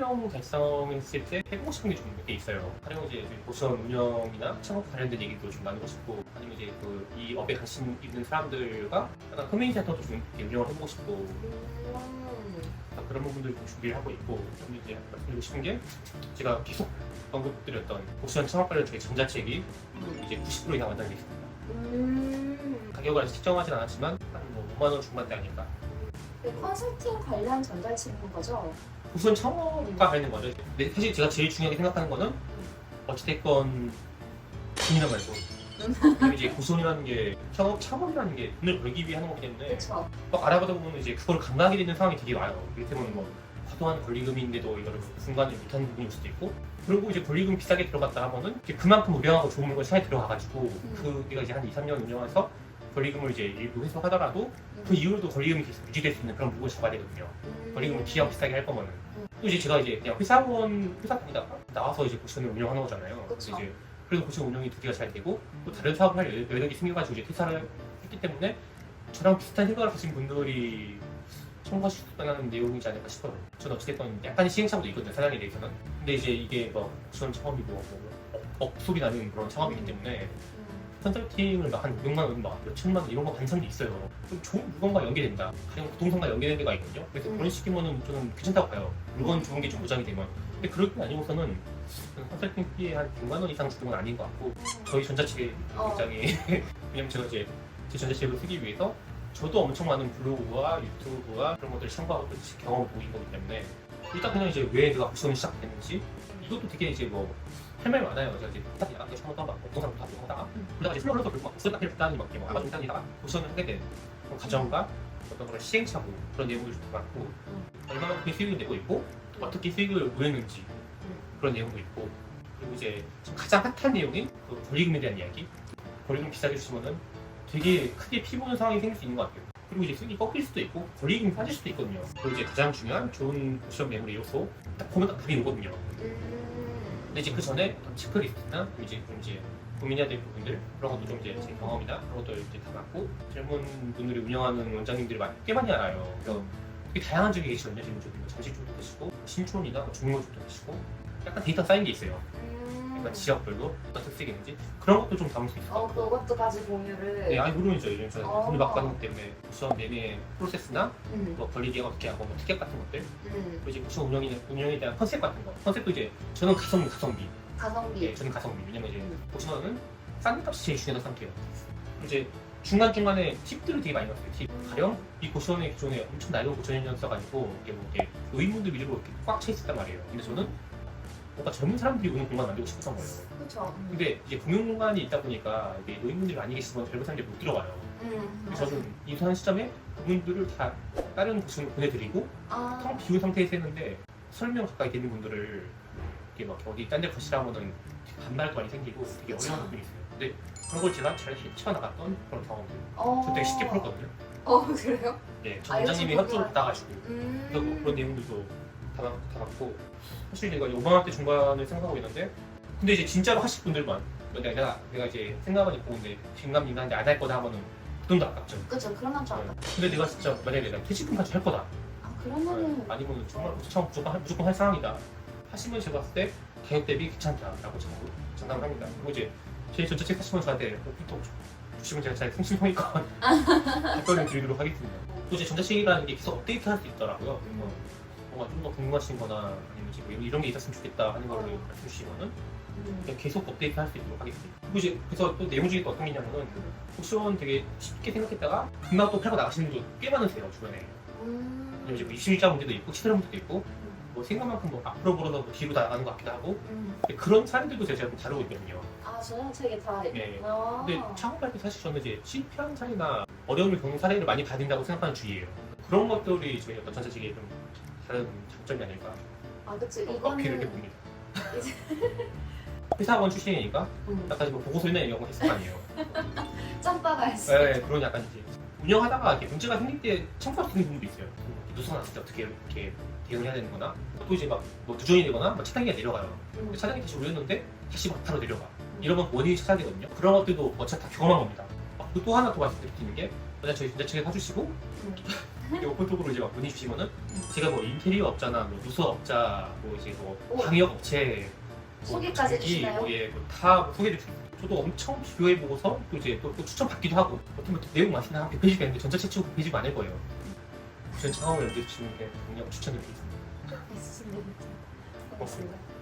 1000명 달성했을 때 해보고 싶은 게 좀 몇 개 있어요. 가령 이제 보션 운영이나 창업 관련된 얘기도 좀 나누고 싶고 아니면 이제 그 이 업에 관심 있는 사람들과 약간 커뮤니티 센터도 좀 이렇게 운영을 해보고 싶고 음. 아, 그런 부분들 좀 준비를 하고 있고 좀 이제 말씀드리고 싶은 게 제가 계속 언급드렸던 보션 창업 관련 저희 전자책이 음. 이제 90% 이상 완성이 됐습니다. 음. 가격을 아직 특정하진 않았지만 한뭐 5만 원 중반대 아닐까. 그 컨설팅 관련 전자책인 거죠? 우선 창업과 관련된 거죠. 근데 사실 제가 제일 중요하게 생각하는 거는 어찌됐건 돈이란 말이죠. 그리고 이제 고소이라는 게 창업 창업이라는 게 돈을 벌기 위해 하는 거기 때문에 그렇죠. 막 알아보다 보면 이제 그걸 감당하게 되는 상황이 되게 많아요. 이렇게 보면 뭐 과도한 권리금인데도 이거를 중간에 못하는 부분일 수도 있고 그리고 이제 권리금 비싸게 들어갔다 하면은 이제 그만큼 우량하고 좋은 물건 시장에 들어가가지고 그 내가 이제 한 2, 3년 운영해서 권리금을 이제 일부 회수하더라도 그 이후로도 권리금이 계속 유지될 수 있는 그런 물건을 잡아야 되거든요. 음. 권리금을 기업 비싸게 할 거면은 또 이제 제가 이제 그냥 회사원 회사 다니다가 나와서 이제 고시원을 운영하는 거잖아요. 그쵸. 이제 그래도 고시원 운영이 두 개가 잘 되고 또 다른 사업을 할 여- 여력이 생겨가지고 이제 퇴사를 했기 때문에 저랑 비슷한 생각을 가진 분들이 수 있는 내용이지 않을까 싶어요. 저는 어찌됐건 약간의 시행착오도 있거든요, 사장에 대해서는. 근데 이제 이게 뭐 고시원 창업이고 뭐 억- 억 소리 나는 그런 창업이기 때문에 음. 컨설팅을 막한 500만 원, 막 몇천만 원 이런 거 받는 사람도 있어요. 좀 좋은 물건과 연계된다. 가령 부동산과 연계된 데가 있거든요. 그래서 음. 그런 식이면은 저는 괜찮다고 봐요. 물건 좋은 게 좀 보장이 되면. 근데 그럴 게 아니고서는 컨설팅 피에 한 100만 원 이상 주는 건 아닌 것 같고 저희 전자책 어. 입장에 왜냐면 제가 이제 제 전자책을 쓰기 위해서 저도 엄청 많은 블로그와 유튜브와 그런 것들을 참고하고 또 경험을 보인 거기 때문에 일단 그냥 이제 왜 내가 고시원이 시작됐는지 이것도 되게 이제 뭐 할말 많아요. 제가 이제 사실 나가기 처음부터 막 부동산부터 하고 하다가 그러다가 이제 슬럼으로서 결국 막 고스타 필 다니 막 이렇게 뭐 아마존 다니다가 고시원을 하게 된 그런 과정과 어떤 그런 시행착오 그런 내용들이 좀 많고 얼마나 크게 수익을 내고 있고 어떻게 수익을 보였는지 그런 내용도 있고 그리고 이제 가장 핫한 내용인 그 권리금에 대한 이야기. 권리금 비싸게 주시면은 되게 크게 피보는 상황이 생길 수 있는 것 같아요. 그리고 이제 수익이 꺾일 수도 있고 권리금이 빠질 수도 있거든요. 그리고 이제 가장 중요한 좋은 고시원 매물의 요소 딱 보면 딱 그게 오거든요. 음. 근데 이제 그 전에 체크리스트나 이제 좀 이제 고민해야 될 부분들 그런 것도 좀 이제 제 경험이나 그런 것도 이제 다 맞고 젊은 분들이 운영하는 원장님들이 꽤 많이 알아요. 그래서 되게 다양한 쪽에 계시거든요. 지금 저기 뭐 잠실 쪽도 계시고 신촌이나 뭐 중로 쪽도 계시고 약간 데이터 쌓인 게 있어요. 음. 그러니까 지역별로 어떤 특색이 있는지 그런 것도 좀 담을 수것 어. 그것도까지 공유를. 네, 아니 물론이죠. 요즘 저는 어. 돈을 받고 것 때문에 고시원 매매 프로세스나 음. 뭐 권리계약 어떻게 하고 뭐 특약 같은 것들 음. 그리고 이제 운영에, 운영에 대한 컨셉 같은 거 컨셉도 이제 저는 가성비 가성비 가성비. 예, 저는 가성비. 왜냐면 이제 음. 보시면은 싼 값이 제일 중요하다고 생각해요. 이제 중간중간에 팁들을 되게 많이 넣었어요. 팁. 가령 이 고시원의 기존에 엄청 낡은 고시원이었어 가지고 이게 뭐 이렇게 노인분들 위주로 이렇게 꽉 차 있었단 말이에요. 근데 저는 뭔가 젊은 사람들이 오는 공간 만들고 싶었던 거예요. 그렇죠. 근데 이제 공용 공간이 있다 보니까 이게 노인분들이 많이 계시면 젊은 사람들이 못 들어가요. 음. 그래서 저는 이사한 시점에 그분들을 다 다른 고시원으로 보내드리고 아. 텅 비운 상태에서 했는데 설명 가까이 되는 분들을 이렇게 막 어디 딴 데 거시라면은 반발도 많이 생기고 되게. 어려운 부분이 있어요. 근데 그런 걸 제가 잘 헤쳐나갔던 그런 경험들. 어. 저 되게 쉽게 풀었거든요. 어, 그래요? 예, 저 아, 원장님이 이거 협조를 정말- 받아가지고 음. 그래서 뭐 그런 내용들도 다 받고 사실 내가 5만원대 중반을 생각하고 있는데 근데 이제 진짜로 하실 분들만 내가, 내가, 내가 이제 생각은 있고 근데 긴가민가한데 안 할 거다 하면은 그 돈도 아깝죠. 그쵸, 그러면 좀 아까. 근데 내가 진짜 만약에 내가 퇴직금까지 할 거다 아, 그러면은. 아니면 정말 고소청 무조건 할, 무조건 할 상황이다 하시면 제가 봤을 때 가격 대비 괜찮다라고 자꾸 장담을 합니다. 그리고 이제 제 전자책 사시면 저한테 또 주시면 제가 잘 성심성의껏 답변을 드리도록 하겠습니다. 또 이제 전자책이라는 게 계속 업데이트 할 수 있더라고요. 음. 뭐 뭔가 좀 더 궁금하신 거나 아니면 뭐 이런 게 있었으면 좋겠다 하는 거를 말씀 주시면은 음. 그냥 계속 업데이트 할 수 있도록 하겠습니다. 그리고 이제 그래서 또 내용 중에 또 어떤 게 있냐면은 옵션 되게 쉽게 생각했다가 금방 또 팔고 나가시는 분도 꽤 많으세요 주변에. 음. 이제 뭐 이실자 문제도 있고 치대라 문제도 있고 뭐 생각만큼 뭐 앞으로 벌어서 뭐 뒤로 나가는 것 같기도 하고 음. 근데 그런 사례들도 제가 좀 다루고 있거든요. 아, 전자책에 다. 네. 아. 근데 창업할 때 사실 저는 이제 실패한 사례나 어려움을 겪는 사례를 많이 된다고 생각하는 주의예요. 그런 것들이 저희 어떤 전체적인 좀 다른 장점이 아닐까 아, 그치. 어, 이거는. 해봅니다. 이제. 회사원 출신이니까 음. 약간 뭐 보고서나 이런 거 했을 거 아니에요. 짬바가 있어. 네, 그런 약간 이제 운영하다가 이렇게 문제가 생길 때 참고할 수 있는 부분도 있어요. 누수 났을 때 어떻게 이렇게 대응해야 되는 거나 또 이제 막뭐 누전이 되거나 뭐 차단기가 내려가요. 음. 차단기 다시 올렸는데 다시 막 바로 내려가. 이러면 원인이 찾아야 되거든요. 그런 것들도 어차피 다 경험한 겁니다. 아, 그리고 또 하나 더 말씀드릴 수 있는 게 만약 저희 전자책을 사주시고 음. 이렇게 오픈 쪽으로 이제 막 문의 주시면은 제가 뭐 인테리어 업자나 뭐 누수 업자, 뭐 이제 뭐 오. 방역 업체, 뭐 소개까지 전기, 해주시나요? 뭐 예, 뭐다 소개를 주. 저도 엄청 비교해 보고서 또 이제 또, 또 추천 받기도 하고 어떻게 보면 내용 한 100페이지가 있는데 전자책 치고 100페이지 많을 거예요. 전 창업을 연결해 주시는 게 그냥 추천드리겠습니다. 있으신데 고맙습니다.